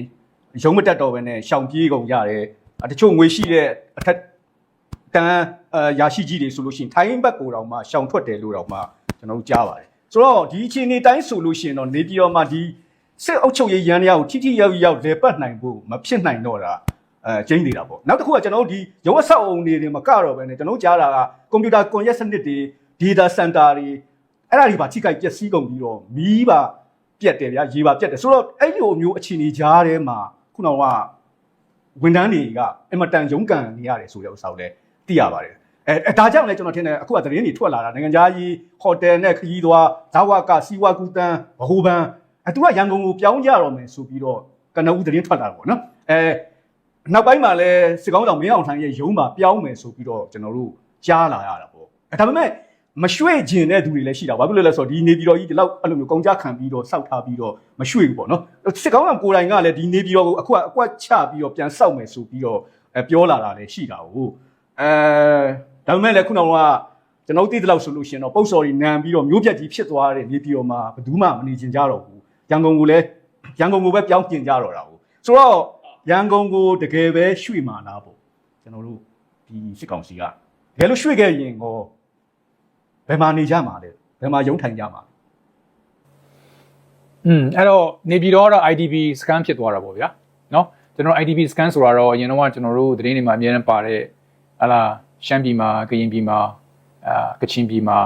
ရုံးမတက်တော့ဘဲနဲ့ရှောင်ပြေးကုန်ကြတယ်အဲ့တချို့ငွေရှိတဲ့အထက်တန်းအရာရှိကြီးတွေဆိုလို့ရှိရင်ထိုင်းဘက်ကိုတော့မှရှောင်ထွက်တယ်လို့တော့မှကျွန်တော်တို့ကြားပါတယ်ဆိုတော့ဒီအခြေအနေတိုင်းဆိုလို့ရှိရင်တော့နေပြည်တော်မှာဒီစစ်အုပ်ချုပ်ရေးရန်တရားကိုထိထိရောက်ရောက်လေပတ်နိုင်ဖို့မဖြစ်နိုင်တော့တာအဲကျင်းနေတာပေါ့နောက်တစ်ခုကကျွန်တော်တို့ဒီရုံးအဆောက်အုံတွေတွေမကတော့ပဲねကျွန်တော်တို့ကြားတာကကွန်ပျူတာကွန်ရက်စနစ်တွေ data center တွေအဲ့ဒါတွေပါထိခိုက်ပျက်စီးကုန်ပြီးတော့မီးပါ ပြတ်တယ်ဗျာရေပါပြတ်တယ်ဆိုတော့အဲ့လိုမျိုးအခြေအနေကြားထဲမှာခုနကဝန်ထမ်းတွေကအင်မတန်ရုန်းကန်နေရတယ်ဆိုတဲ့ဥစ္စာကိုလည်းသိရပါတယ်အဲအဲဒါကြောင့်လည်းကျွန်တော်ထင်တယ်အခုကသတင်းတွေထွက်လာတာနိုင်ငံခြားကြီးဟိုတယ်နဲ့ခရီးသွားဇာဝကစီဝါကူတန်ဗဟိုဘဏ်အဲသူကရန်ကုန်ကိုပြောင်းကြတော့မယ်ဆိုပြီးတော့ကနဦးသတင်းထွက်လာတာပေါ့နော်အဲနောက်ပိုင်းမှာလည်းစစ်ကောင်းဆောင်မင်းအောင်လှိုင်ရဲ့ရုံးမှာပြောင်းမယ်ဆိုပြီးတော့ကျွန်တော်တို့ကြားလာရတာပေါ့အဲဒါပေမဲ့ မရွှေ့ခြင်းတဲ့သူတွေလည်းရှိတာဘာဖြစ်လို့လဲဆိုတော့ဒီနေပြည်တော်ကြီးဒီလောက်အဲ့လိုမျိုးကုန်ကြခံပြီးတော့စောက်ထားပြီးတော့မရွှေ့ဘူးပေါ့နော်စစ်ကောင်းဆောင်ကိုယ်တိုင်ကလည်းဒီနေပြည်တော်ကိုအခုကအကွက်ချပြီးတော့ပြန်စောက်မယ်ဆိုပြီးတော့အဲပြောလာတာလည်းရှိတာဟုတ်အဲဒါပေမဲ့လည်းခုနကကျွန်တော်သိတဲ့လောက်ဆိုလို့ရှိရင်တော့ပုံစော်တွေနံပြီးတော့မျိုးပြက်ကြီးဖြစ်သွားတဲ့နေပြည်တော်မှာဘယ်သူမှမနေချင်ကြတော့ဘူးရန်ကုန်ကိုလည်းရန်ကုန်ကိုပဲပြောင်းပြင်ကြတော့တာဟုတ်ဆိုတော့ရန်ကုန်ကိုတကယ်ပဲရွှေ့မှာလားပေါ့ကျွန်တော်တို့ဒီစစ်ကောင်စီကတကယ်လို့ရွှေ့ခဲ့ရင်ကို ဘယ်မှာနေကြမှာလဲဘယ်မှာရုံးထိုင်ကြမှာလဲ อืมအဲ့တော့နေပြည်တော်ကတော့ IDP scan ဖြစ်သွားတာပေါ့ဗျာเนาะကျွန်တော် IDP scan ဆိုတာတော့အရင်တော့ကကျွန်တော်တို့သတင်းတွေမှာအများနဲ့ပါတဲ့ဟလာရှမ်းပြည်မှာကရင်ပြည်မှာအာကချင်ပြည်မှာ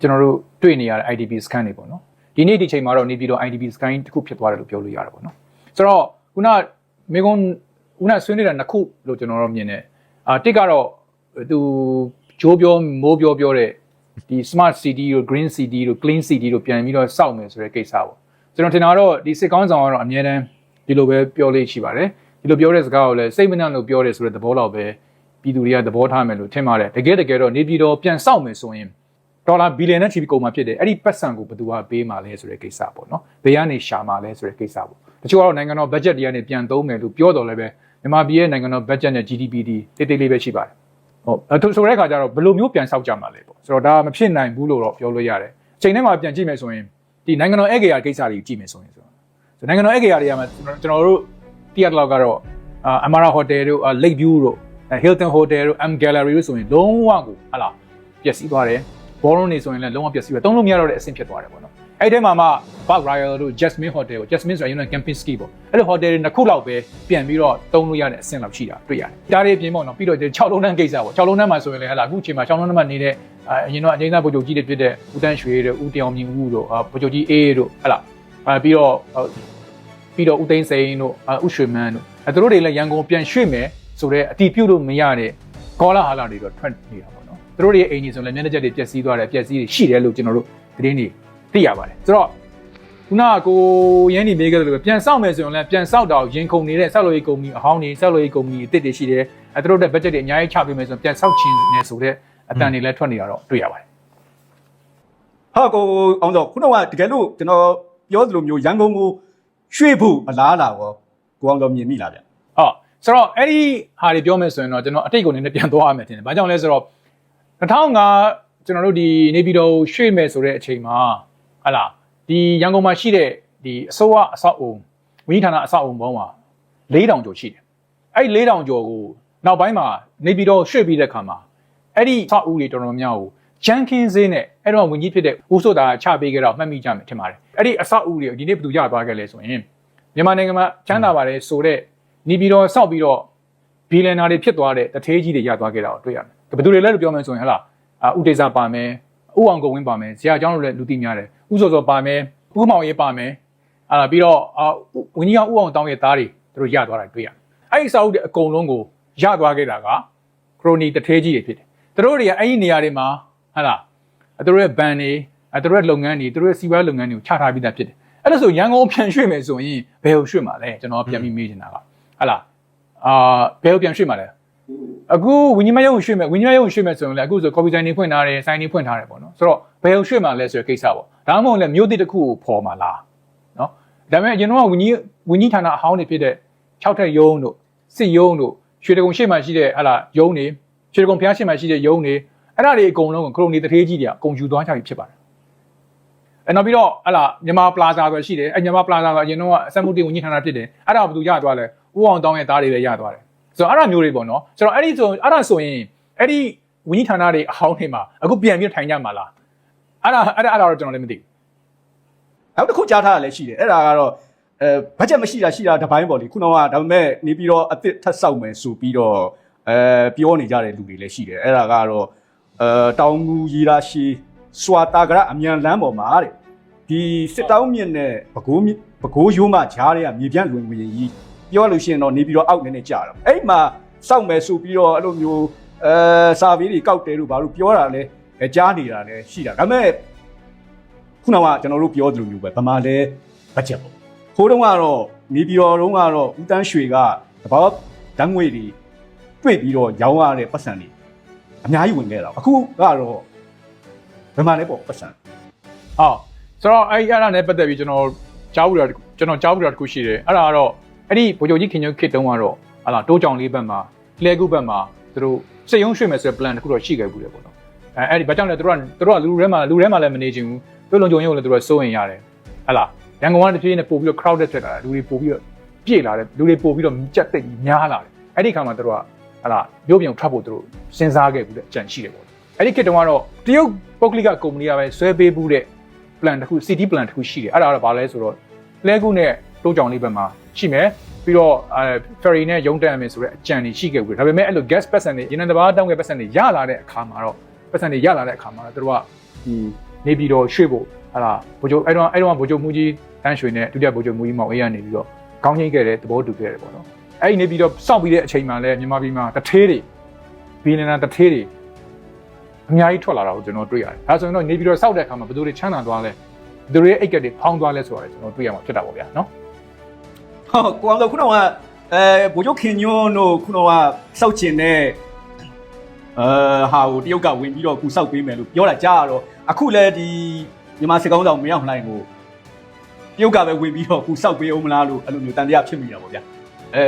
ကျွန်တော်တို့တွေ့နေရတဲ့ IDP scan တွေပေါ့နော်ဒီနေ့ဒီချိန်မှာတော့နေပြည်တော် IDP scan တစ်ခုဖြစ်သွားတယ်လို့ပြောလို့ရတယ်ပေါ့နော်ဆိုတော့ခုနမေကွန်ခုနဆွေးနေတာနှစ်ခုလို့ကျွန်တော်တို့မြင်တယ်အာတစ်ကတော့သူ ဂျိုးပြောမိုးပြောပြောတဲ့ဒီ smart city တို့ green city တို့ clean city တို့ပြန်ပြီးတော့စောက်မယ်ဆိုတဲ့ကိစ္စပေါ့ကျွန်တော်ထင်တာတော့ဒီစစ်ကောင်းဆောင်ကတော့အများတန်းဒီလိုပဲပြောလို့ရှိပါတယ်ဒီလိုပြောတဲ့စကားကိုလည်းစိတ်မနှံ့လို့ပြောတယ်ဆိုတဲ့သဘောတော့ပဲပြည်သူတွေကသဘောထားမယ်လို့ထင်ပါတယ်တကယ်တကယ်တော့နေပြည်တော်ပြန်စောက်မယ်ဆိုရင်ဒေါ်လာဘီလီယံနဲ့ချီပြီးကုန်မှာဖြစ်တယ်အဲ့ဒီပတ်စံကိုဘယ်သူကပေးမှာလဲဆိုတဲ့ကိစ္စပေါ့နော်ဘယ်ကနေရှာမှာလဲဆိုတဲ့ကိစ္စပေါ့တချို့ကတော့နိုင်ငံတော်ဘတ်ဂျက်တွေကနေပြန်သုံးမယ်လို့ပြောတော်လည်းပဲမြန်မာပြည်ရဲ့နိုင်ငံတော်ဘတ်ဂျက်နဲ့ GDP ဒီတိတ်တိတ်လေးပဲရှိပါတယ် ဟုတ်အဲဆိုတဲ့အခါကျတော့ဘယ်လိုမျိုးပြန်ဆောက်ကြမှာလဲပေါ့ဆိုတော့ဒါမဖြစ်နိုင်ဘူးလို့တော့ပြောလို့ရတယ်အချိန်ထဲမှာပြန်ကြည့်မယ်ဆိုရင်ဒီနိုင်ငံတော်ဧည့်ဂေယကိစ္စတွေကြည့်မယ်ဆိုရင်ဆိုတော့ဆိုနိုင်ငံတော်ဧည့်ဂေယတွေကမှကျွန်တော်တို့တိရတလောက်ကတော့အာ Amara Hotel တို့ Lake View တို့ Hilton Hotel တို့ M Gallery တို့ဆိုရင်လုံးဝကိုဟာလာပျက်စီးသွားတယ်ဘောလုံးနေဆိုရင်လည်းလုံးဝပျက်စီးသွားတုံးလို့မရတော့တဲ့အဆင့်ဖြစ်သွားတယ်ပေါ့နော် အဲ့ဒီထဲမှာမှ Park Royal တို့ Jasmine Hotel ကို Jasmine ဆိုတာ Union Camping Ski ပေါ့အဲ့လို hotel တွေနှစ်ခုလောက်ပဲပြန်ပြီးတော့တုံးလို့ရတဲ့အဆင့်လောက်ရှိတာတွေ့ရတယ်ဒါတွေပြင်ပေါ့နော်ပြီးတော့ဒီ6လုံးတန်းကိစ္စပေါ့6လုံးတန်းမှာဆိုရင်လည်းဟလာအခုချိန်မှာ6လုံးတန်းမှာနေတဲ့အရင်တော့အငိမ့်သားဗိုလ်ချုပ်ကြီးတွေဖြစ်တဲ့ဦးတန်းရွှေတို့ဦးတောင်မြင့်ဦးတို့ဗိုလ်ချုပ်ကြီးအေးတို့ဟလာပြီးတော့ပြီးတော့ဦးသိန်းစိန်တို့ဦးရွှေမန်းတို့အဲတို့တွေလည်းရန်ကုန်ပြန်ရွှေ့မယ်ဆိုတော့အတီးပြုတ်လို့မရတဲ့ကောလာဟာလာတွေတော့ထွက်နေတာပေါ့နော်တို့တွေရဲ့အိမ်ကြီးဆိုလည်းမျက်နှာချက်တွေပျက်စီးသွားတယ်ပျက်စီးတွေရှိတယ်လို့ကျွန်တော်တို့သတင်းတွေ သိရပါတယ်ဆိုတော့ခုနကကိုရန်ဒီမေးခဲ့တယ်လို့ပြန်စောက်မယ်ဆိုရင်လည်းပြန်စောက်တော့ရင်ခုန်နေတဲ့စောက်လို့ရေးကုမ္ပဏီအဟောင်းတွေစောက်လို့ရေးကုမ္ပဏီအစ်စ်တွေရှိတယ်အဲတို့တဲ့ budget တွေအများကြီးချပေးမယ်ဆိုရင်ပြန်စောက်ခြင်းနေဆိုတဲ့အတန်တွေလည်းထွက်နေတာတော့တွေ့ရပါတယ်ဟာကိုအောင်တော့ခုနကတကယ်လို့ကျွန်တော်ပြောသလိုမျိုးရန်ကုန်ကိုရွှေ့ဖို့အလားလာရောကိုအောင်တော့မြင်မိလားဗျဟုတ်ဆိုတော့အဲ့ဒီဟာတွေပြောမယ်ဆိုရင်တော့ကျွန်တော်အတိတ်ကိုနည်းနည်းပြန်သွားရမယ်ထင်တယ်။ဘာကြောင့်လဲဆိုတော့2005ကျွန်တော်တို့ဒီနေပြည်တော်ရွှေ့မယ်ဆိုတဲ့အချိန်မှာ ဟလာဒီရန်ကုန်မှာရှိတဲ့ဒီအစိုးရအဆောက်အုံဝင်းဌာနအဆောက်အုံပေါင်းမှာ4000ကျော်ရှိတယ်။အဲ့ဒီ4000ကျော်ကိုနောက်ပိုင်းမှာနေပြည်တော်ရွှေ့ပြီးတဲ့ခါမှာအဲ့ဒီဆောက်ဦးတွေတော်တော်များကိုဂျန်ကင်းဈေးနဲ့အဲ့တော့ဝင်ကြီးဖြစ်တဲ့ဦးစိုးတာချပေးကြတော့မှတ်မိကြမယ်ထင်ပါတယ်။အဲ့ဒီအဆောက်ဦးတွေဒီနေ့ဘယ်သူရသွားခဲ့လဲဆိုရင်မြန်မာနိုင်ငံမှာချမ်းသာပါတယ်ဆိုတဲ့နေပြီးတော့စောက်ပြီးတော့ဘီလန်နာတွေဖြစ်သွားတဲ့တထေးကြီးတွေရသွားခဲ့တာကိုတွေ့ရတယ်။ဘယ်သူတွေလဲလို့ပြောမယ်ဆိုရင်ဟလာဥဒေစာပါမယ်၊ ဥအောင်ကုံဝင်းပါမယ်၊ဇေယျအကြောင်းတို့လည်းလူသိများတယ်။ဥစောစောပါမယ်၊ဥမောင်ရေးပါမယ်။အာပြီးတော့ဝင်းကြီးကဥအောင်တောင်းရဲ့သားတွေသူတို့ရသွားတာတွေ့ရတယ်။အဲ့ဒီစာအုပ်တွေအကုန်လုံးကိုရသွားခဲ့တာကခရိုနီတထေးကြီးတွေဖြစ်တယ်။သူတို့တွေကအဲ့ဒီနေရာတွေမှာဟလာသူတို့ရဲ့ဘန်တွေသူတို့ရဲ့လုပ်ငန်းတွေသူတို့ရဲ့စီးပွားလုပ်ငန်းတွေကိုချထားပြီးသားဖြစ်တယ်။အဲ့ဒါဆိုရန်ကုန်ပြန်ရွှေ့မယ်ဆိုရင်ဘယ်ကိုရွှေ့မှာလဲကျွန်တော်ပြန်ပြီးမေးနေတာကဟလာအာဘယ်ကိုပြန်ရွှေ့မှာလဲ အခုဝင်းကြီးမယုံရွှေ့မယ်ဝင်းကြီးမယုံရွှေ့မယ်ဆိုရင်လည်းအခုဆိုကော်ပီဆိုင်နေဖွင့်ထားတယ်ဆိုင်နေဖွင့်ထားတယ်ပေါ့နော်ဆိုတော့ဘယ်ကိုရွှေ့မှာလဲဆိုတဲ့ကိစ္စပေါ့ဒါမှမဟုတ်လည်းမြို့သစ်တစ်ခုကိုဖော်မှာလားနော်ဒါပေမဲ့အရင်တော့ဝင်းကြီးဝင်းကြီးဌာနအဟောင်းတွေဖြစ်တဲ့6ထက်ယုံတို့စစ်ယုံတို့ရွှေတကုံရှေ့မှာရှိတဲ့ဟာလာယုံတွေရွှေတကုံဖျားရှေ့မှာရှိတဲ့ယုံတွေအဲ့ဒါတွေအကုန်လုံးကိုခရိုနီတထေးကြီးတွေကအကုန်ယူသွားကြပြီဖြစ်ပါတယ်အဲနောက်ပြီးတော့ဟလာမြန်မာပလာဇာဆိုရှိတယ်အဲမြန်မာပလာဇာဆိုအရင်တော့အစက်မှုတင်ဝန်ကြီးဌာနဖြစ်တယ်အဲ့ဒါကဘယ်သူရသွားလဲဦးအောင်တောင်းရဲ့သားတွေလည်းရသွားတယ် ဆိုတော့အဲ့ဒါမျိုးတွေပေါ့နော်ဆိုတော့အဲ့ဒီဆိုအဲ့ဒါဆိုရင်အဲ့ဒီဝန်ကြီးဌာနတွေအဟောင်းတွေမှာအခုပြန်ပြီးထိုင်ကြမှာလားအဲ့ဒါအဲ့ဒါအဲ့ဒါတော့ကျွန်တော်လည်းမသိဘူးနောက်တစ်ခုကြားထားတာလည်းရှိတယ်အဲ့ဒါကတော့အဲဘတ်ဂျက်မရှိတာရှိတာတစ်ပိုင်းပေါ့လေခုနကဒါပေမဲ့နေပြီးတော့အစ်စ်ထပ်ဆောက်မယ်ဆိုပြီးတော့အဲပြောနေကြတဲ့လူတွေလည်းရှိတယ်အဲ့ဒါကတော့အဲတောင်ငူရီလာရှီစွာတာကရအမြန်လမ်းပေါ်မှာတဲ့ဒီစစ်တောင်းမြင့်နဲ့ပကိုးမြင့်ပကိုးရိုးမှဂျားတွေကမြေပြန့်လွင်ဝင်ကြီး ပြောလို့ရှိရင်တော့နေပြီးတော့အောက်နေနေကြာတော့အဲ့မှာစောက်မယ်ဆိုပြီးတော့အဲ့လိုမျိုးအဲစာဗီးတွေကောက်တယ်လို့ဘာလို့ပြောတာလဲအဲကြားနေတာလည်းရှိတာဒါပေမဲ့ခုနကကျွန်တော်တို့ပြောသလိုမျိုးပဲဗမာလဲဘတ်ဂျက်ပေါ့ခိုးတုန်းကတော့နေပြည်တော်တုန်းကတော့ဦးတန်းရွှေကတဘောဓာတ်ငွေတွေတွေ့ပြီးတော့ရောင်းရတဲ့ပတ်စံတွေအများကြီးဝင်ခဲ့တာအခုကတော့ဗမာလဲပေါ့ပတ်စံဟုတ်ဆိုတော့အဲ့ဒီအဲ့ဒါနဲ့ပတ်သက်ပြီးကျွန်တော်ကြားဘူးတာကျွန်တော်ကြားဘူးတာတစ်ခုရှိတယ်အဲ့ဒါကတော့ အဲ့ဒီဗိုလ်ချုပ်ကြီးခင်ညွန့်ခေတ်တုန်းကတော့ဟာလာတိုးကြောင်လေးဘက်မှာလဲကူဘက်မှာသူတို့စိတ်ယုံရွှေ့မယ်ဆိုတဲ့ plan တစ်ခုတော့ရှိခဲ့ဘူးလေပေါ့နော်အဲအဲ့ဒီဘာကြောင့်လဲသူတို့ကသူတို့ကလူထဲမှာလူထဲမှာလည်းမနေချင်ဘူးသူလုံကြုံရုံလည်းသူတို့စိုးရင်ရတယ်ဟလာရန်ကုန်ကတဖြည်းဖြည်းနဲ့ပို့ပြီးတော့ crowded ဖြစ်လာတယ်လူတွေပို့ပြီးတော့ပြည့်လာတယ်လူတွေပို့ပြီးတော့ကြက်သိပ်များလာတယ်အဲ့ဒီခါမှာသူတို့ကဟလာမြို့ပြင်ထွက်ဖို့သူတို့စဉ်းစားခဲ့ဘူးတဲ့အကြံရှိတယ်ပေါ့အဲ့ဒီခေတ်တုန်းကတော့တရုတ်ပုဂ္ဂလိကကုမ္ပဏီကပဲဆွဲပေးဘူးတဲ့ plan တစ်ခု city plan တစ်ခုရှိတယ်အဲ့ဒါကတော့ဘာလဲဆိုတော့လဲကူနဲ့တိုးကြောင်လေးဘက်မှာ ရှိမယ်ပြီးတော့အဲ ferry နဲ့ရုံးတက်ရမယ်ဆိုတဲ့အကြံတွေရှိခဲ့ဘူးဒါပေမဲ့အဲ့လို gas ပတ်စံတွေရင်းနှီးတစ်ပါးတောင်းခဲ့ပတ်စံတွေရလာတဲ့အခါမှာတော့ပတ်စံတွေရလာတဲ့အခါမှာတော့တို့ကဒီနေပြည်တော်ရွှေ့ဖို့ဟာလာဗိုလ်ချုပ်အဲ့တော့အဲ့တော့ဗိုလ်ချုပ်မူကြီးတန်းရွှေနဲ့ဒုတိယဗိုလ်ချုပ်မူကြီးမောင်အေးကနေပြီးတော့ခေါင်းငိမ့်ခဲ့တဲ့သဘောတူခဲ့တယ်ပေါ့နော်အဲ့ဒီနေပြည်တော်စောင့်ပြီးတဲ့အချိန်မှာလဲမြန်မာပြည်မှာတထေးတွေဘီလီယံတထေးတွေအများကြီးထွက်လာတာကိုကျွန်တော်တွေ့ရတယ်ဒါဆိုရင်တော့နေပြည်တော်စောက်တဲ့အခါမှာဘယ်သူတွေချမ်းသာသွားလဲသူတို့ရဲ့အိတ်ကက်တွေဖောင်းသွားလဲဆိုတာလည်းကျွန်တော်တွေ့ရမှာဖြစ်တာပေါ့ဗျာနော်ဟုတ် ကိုအောင်တော့ခုနကအဲဘိုးချုပ်ခင်ညွန်းတို့ခုနကစောက်ချင်တဲ့အဲဟာကိုတရုတ်ကဝင်ပြီးတော့ကူစောက်ပေးမယ်လို့ပြောတာကြားရတော့အခုလည်းဒီမြန်မာစစ်ကောင်းဆောင်မရောက်လှိုင်းကိုတရုတ်ကပဲဝင်ပြီးတော့ကူစောက်ပေးအောင်မလားလို့အဲ့လိုမျိုးတန်တရားဖြစ်မိတာပေါ့ဗျာအဲ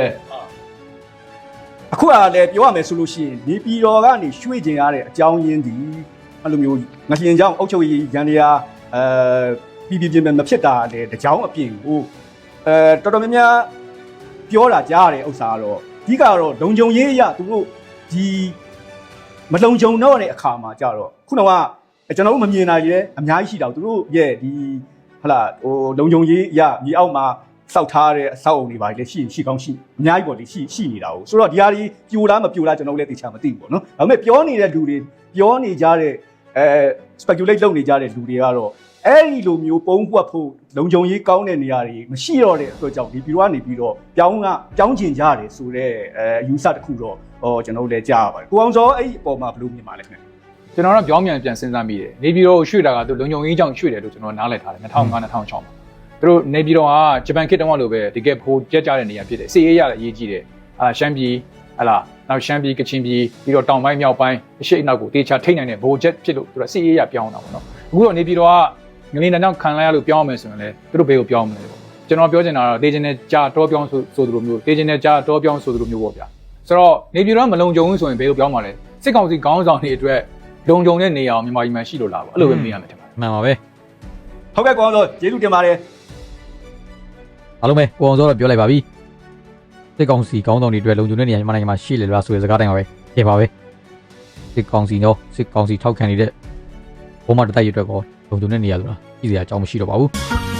အခုကလည်းပြောရမယ်ဆိုလို့ရှိရင်နေပြည်တော်ကနေရွှေ့ကျင်ရတဲ့အကြောင်းရင်းဒီအဲ့လိုမျိုးငလျင်ကြောင်းအုတ်ချုပ်ရေးရန်တရားအဲပြည်ပြည်ပြင်းပြင်းမဖြစ်တာလေတကြောင်အပြင်ကို အဲတော်တော်များများပြောတာကြားရတဲ့ဥစ္စာကတော့အဓိကတော့လုံခြုံရေးအရသူတို့ဒီမလုံခြုံတော့တဲ့အခါမှာကြတော့ခုနကကျွန်တော်တို့မမြင်နိုင်ရဲအများကြီးရှိတာသူတို့ရဲ့ဒီဟလာဟိုလုံခြုံရေးအရမြေအောက်မှာစောက်ထားတဲ့အဆောက်အုံတွေပါလေရှိရှိကောင်းရှိအများကြီးပေါ့လေရှိရှိနေတာကိုဆိုတော့ဒီဟာဒီပြိုလားမပြိုလားကျွန်တော်တို့လည်းသိချာမသိဘူးပေါ့နော်ဒါပေမဲ့ပြောနေတဲ့လူတွေပြောနေကြတဲ့အဲ speculate လုပ်နေကြတဲ့လူတွေကတော့ အဲ့ဒီလိုမျိုးပုံပွက်ဖို့လုံခြုံရေးကောင်းတဲ့နေရာတွေမရှိတော့တဲ့အတွက်ကြောင့်ဒီဘီရိုကနေပြီးတော့ပြောင်းကပြောင်းကျင်ကြရတယ်ဆိုတော့အဲယူဆတစ်ခုတော့ဟောကျွန်တော်တို့လည်းကြားရပါတယ်ကိုအောင်စောအဲ့ဒီအပေါ်မှာဘယ်လိုမြင်ပါလဲခင်ဗျကျွန်တော်တို့ပြောင်းပြန်ပြန်စဉ်းစားမိတယ်နေပြည်တော်ကိုရွှေ့တာကသူလုံခြုံရေးကြောင့်ရွှေ့တယ်လို့ကျွန်တော်နားလည်ထားတယ်2005 2006မှာသူတို့နေပြည်တော်ကဂျပန်ခေတ်တုန်းကလိုပဲတကယ်ဖိုးကြက်ကြတဲ့နေရာဖြစ်တယ်စီအေးရလည်းအရေးကြီးတယ်အာရှမ်းပြည်ဟလာနောက်ရှမ်းပြည်ကချင်ပြည်ပြီးတော့တောင်ပိုင်းမြောက်ပိုင်းအရှိအနောက်ကိုတေချာထိတ်နိုင်တဲ့ဘိုဂျက်ဖြစ်လို့သူကစီအေးရပြောင်းတာပေါ့နော်အခုတော့နေပြည်တော်က ငလင်းတန်းကြောင့်ခံလိုက်ရလို့ပြောင်းမယ်ဆိုရင်လည်းသူတို့ဘေးကိုပြောင်းမယ်ပေါ့ကျွန်တော်ပြောချင်တာကတော့တေချင်တဲ့ကြာတော့ပြောင်းဆိုဆိုသလိုမျိုးတေချင်တဲ့ကြာတော့ပြောင်းဆိုသလိုမျိုးပေါ့ဗျာဆိုတော့နေပြည်တော်ကမလုံခြုံဘူးဆိုရင်ဘေးကိုပြောင်းပါလေစစ်ကောင်စီခေါင်းဆောင်တွေအတွက်လုံခြုံတဲ့နေရာကိုမြန်မာပြည်မှာရှိလို့လားပေါ့အဲ့လိုပဲမေးရမယ်ထင်ပါတယ်မှန်ပါပဲဟုတ်ကဲ့ကိုအောင်စောကျေးဇူးတင်ပါတယ်အားလုံးပဲကိုအောင်စောတော့ပြောလိုက်ပါပြီစစ်ကောင်စီကောင်းဆောင်တွေအတွက်လုံခြုံတဲ့နေရာမြန်မာနိုင်ငံမှာရှိလေလားဆိုတဲ့စကားတိုင်းပါပဲကြည့်ပါပဲစစ်ကောင်စီနော်စစ်ကောင်စီထောက်ခံနေတဲ့ဘုံမတတိုက်ရအတွက်ကော လုံခြုံတဲ့နေရာဆိုတာကြည့်စရာအကြောင်းမရှိတော့ပါဘူး